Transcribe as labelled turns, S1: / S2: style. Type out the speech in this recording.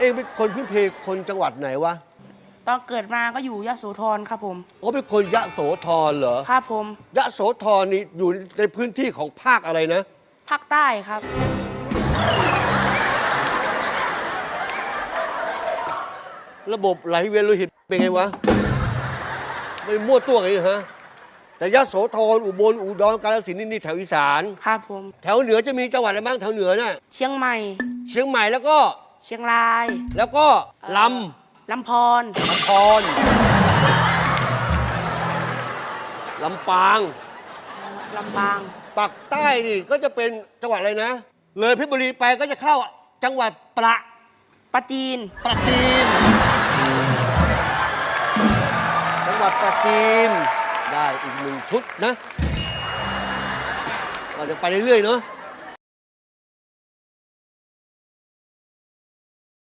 S1: เองเป็นคนพื้นเพคนจังหวัดไหนวะ
S2: ตอนเกิดมาก็อยู่ยโสธรครับผม
S1: อ๋อเป็นคนยะโสธรเหรอ
S2: ครับผม
S1: ยะโสธรนี่อยู่ในพื้นที่ของภาคอะไรนะ
S2: ภาคใต้ครับ
S1: ระบบไหลเวียนโลหิตเป็นไงวะ ไม่มั่วตัวไงฮะ แต่ยะโสธรอุบลอุดรกาฬสินธุ์นี่นี่แถวอีสาน
S2: ครับผม
S1: แถวเหนือจะมีจังหวัดอะไรบ้างแถวเหนือน่ะ
S2: เชียงใหม่
S1: เชียงใหม่แล้วก็
S2: เชียงราย
S1: แล้วก็ล
S2: ลำพรำ
S1: ลำพรลำปาง
S2: ลำปาง
S1: ปักใต้นี่ก็จะเป็นจังหวัดอะไรนะ เลยเพชรบุรีไปก็จะเข้าจังหวัดประ
S2: ปราจีน
S1: ประจีนจังหวัดประจีนได้อีกหนึ่งชุดนะ เราจะไปเรื่อยๆเนาะ